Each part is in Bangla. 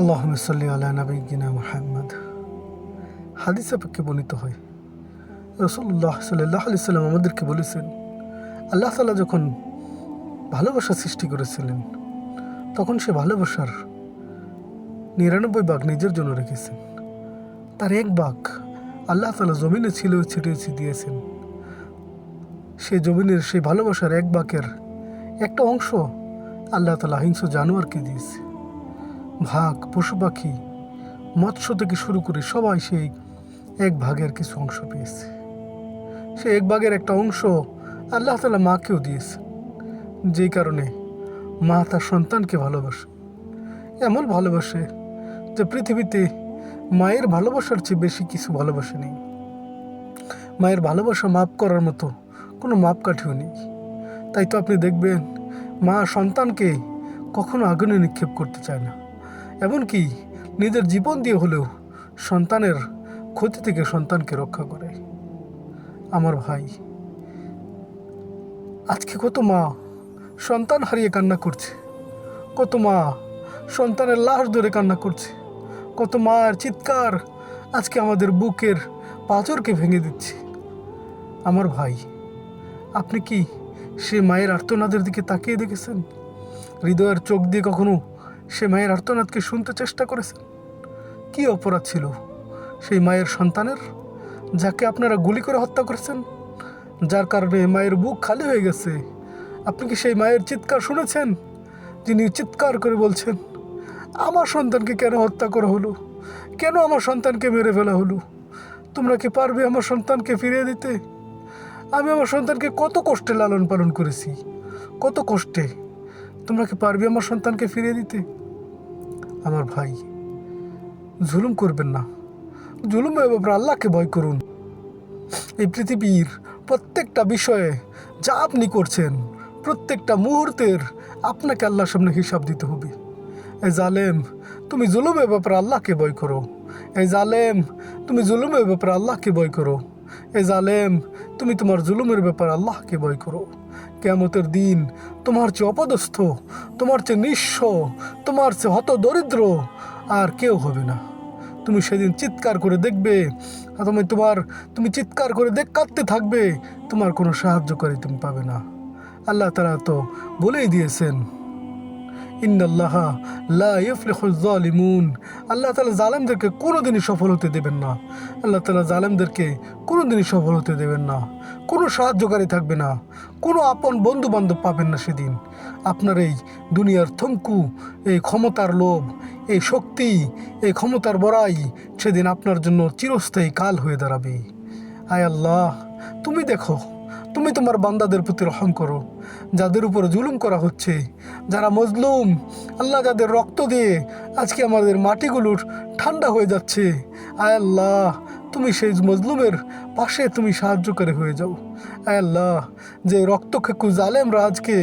আল্লাহ সাল্লি আলা বর্ণিত হয় রসুল্লাহ সাল্লাহ আলি সাল্লাম আমাদেরকে বলেছেন, আল্লাহ তালা যখন ভালোবাসা সৃষ্টি করেছিলেন, তখন সে ভালোবাসার নিরানব্বই ভাগ নিজের জন্য রেখেছেন। তার এক ভাগ আল্লাহ তালা জমিনে ছিল, ছিটিয়ে দিয়েছেন। সে জমিনের সেই ভালোবাসার এক বাকের একটা অংশ আল্লাহ তালা হিংস্র জানোয়ারকে দিয়েছে। ভাগ পশু পাখি, মৎস্য থেকে শুরু করে সবাই সেই এক ভাগের কিছু অংশ পেয়েছে। সে এক ভাগের একটা অংশ আল্লাহ তালা মাকেও দিয়েছে। যেই কারণে মা তার সন্তানকে ভালোবাসে। এমন ভালোবাসে যে পৃথিবীতে মায়ের ভালোবাসার চেয়ে বেশি কিছু ভালোবাসে নেই। মায়ের ভালোবাসা মাপ করার মতো কোনো মাপকাঠিও নেই। তাই তো আপনি দেখবেন মা সন্তানকে কখনো আগুনে নিক্ষেপ করতে চায় না। এমনকি নিজের জীবন দিয়ে হলেও সন্তানের ক্ষতি থেকে সন্তানকে রক্ষা করে। আমার ভাই, আজকে কত মা সন্তান হারিয়ে কান্না করছে। কত মা সন্তানের লাশ ধরে কান্না করছে। কত মায়ের চিৎকার আজকে আমাদের বুকের পাঁচরকে ভেঙে দিচ্ছে। আমার ভাই, আপনি কি সে মায়ের আর্তনাদের দিকে তাকিয়ে দেখেছেন? হৃদয়ের চোখ দিয়ে কখনো সে মায়ের আর্তনাদকে শুনতে চেষ্টা করেছেন কি অপরাধ ছিল? সেই মায়ের সন্তানের? যাকে আপনারা গুলি করে হত্যা করেছেন? যার কারণে মায়ের বুক খালি হয়ে গেছে। আপনি কি সেই মায়ের চিৎকার শুনেছেন? যিনি চিৎকার করে বলছেন, আমার সন্তানকে কেন হত্যা করা হলো? কেন আমার সন্তানকে মেরে ফেলা হলো? তোমরা কি পারবে আমার সন্তানকে ফিরিয়ে দিতে? আমি আমার সন্তানকে কত কষ্টে লালন পালন করেছি, কত কষ্টে তোমরা কি পারবে আমার সন্তানকে ফিরিয়ে দিতে? আমার ভাই, জুলুম করবেন না। জুলুমের ব্যাপারে আল্লাহকে ভয় করুন। এই পৃথিবীর প্রত্যেকটা বিষয়ে যা আপনি করছেন, প্রত্যেকটা মুহূর্তের আপনাকে আল্লাহর সামনে হিসাব দিতে হবে। এ জালেম, তুমি জুলুমের ব্যাপারে আল্লাহকে ভয় করো। এ জালেম, তুমি জুলুমের ব্যাপারে আল্লাহকে ভয় করো। এ জালেম, তুমি তোমার জুলুমের ব্যাপারে আল্লাহকে ভয় করো। কেমতের দিন তোমার চেয়ে অপদস্থ, তোমার চেয়ে নিঃস্ব, তোমার চেয়ে হত দরিদ্র আর কেউ হবে না। তুমি সেদিন চিৎকার করে দেখবে তুমি তোমার, তুমি চিৎকার করে দেখ, কাঁদতে থাকবে, তোমার কোনো সাহায্যকারী তুমি পাবে না। আল্লাহ তারা তো বলেই দিয়েছেন ইন্নাল্লাহ লা ইফলিহুল জালিমুন আল্লাহ তালা জালেমদেরকে কোনোদিনই সফল হতে দেবেন না। আল্লাহ তালা জালেমদেরকে কোনোদিনই সফল হতে দেবেন না। কোনো সাহায্যকারী থাকবে না। কোনো আপন বন্ধু বান্ধব পাবেন না সেদিন। আপনার এই দুনিয়ার থমকু, এই ক্ষমতার লোভ, এই শক্তি, এই ক্ষমতার বড়াই সেদিন আপনার জন্য চিরস্থায়ী কাল হয়ে দাঁড়াবে। আয় আল্লাহ, তুমি দেখো তুমি তোমার বান্দাদের প্রতি রহম করো, যাদের উপর জুলুম করা হচ্ছে। যারা মজলুম, আল্লাহ যাদের রক্ত দিয়ে আজকে আমাদের মাটিগুলোর ঠান্ডা হয়ে যাচ্ছে। আয় আল্লাহ, তুমি সেই মজলুমের পাশে তুমি সাহায্যকারী হয়ে যাও। আল্লাহ, যে রক্তক্ষেকু জালেমরা আজকে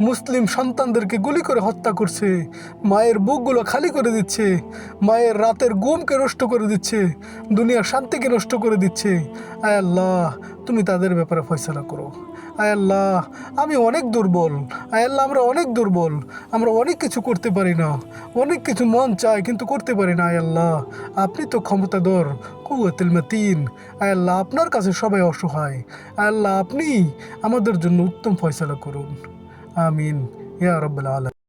মুসলিম সন্তানদেরকে গুলি করে হত্যা করছে, মায়ের বুকগুলো খালি করে দিচ্ছে, মায়ের রাতের গুমকে নষ্ট করে দিচ্ছে, দুনিয়ার শান্তিকে নষ্ট করে দিচ্ছে। আল্লাহ তুমি তাদের ব্যাপারে ফয়সলা করো। আয় আল্লাহ, আমি অনেক দুর্বল। আয় আল্লাহ, আমরা অনেক দুর্বল। আমরা অনেক কিছু করতে পারি না। অনেক কিছু মন চায়, কিন্তু করতে পারি না, আয় আল্লাহ। আপনি তো ক্ষমতাধর কুয়াতিল মাতিন। আয় আল্লাহ, আপনার কাছে সবাই অসহায়। আয় আল্লাহ, আপনি আমাদের জন্য উত্তম ফয়সলা করুন। আমিন। ইয়া রব্বাল আলম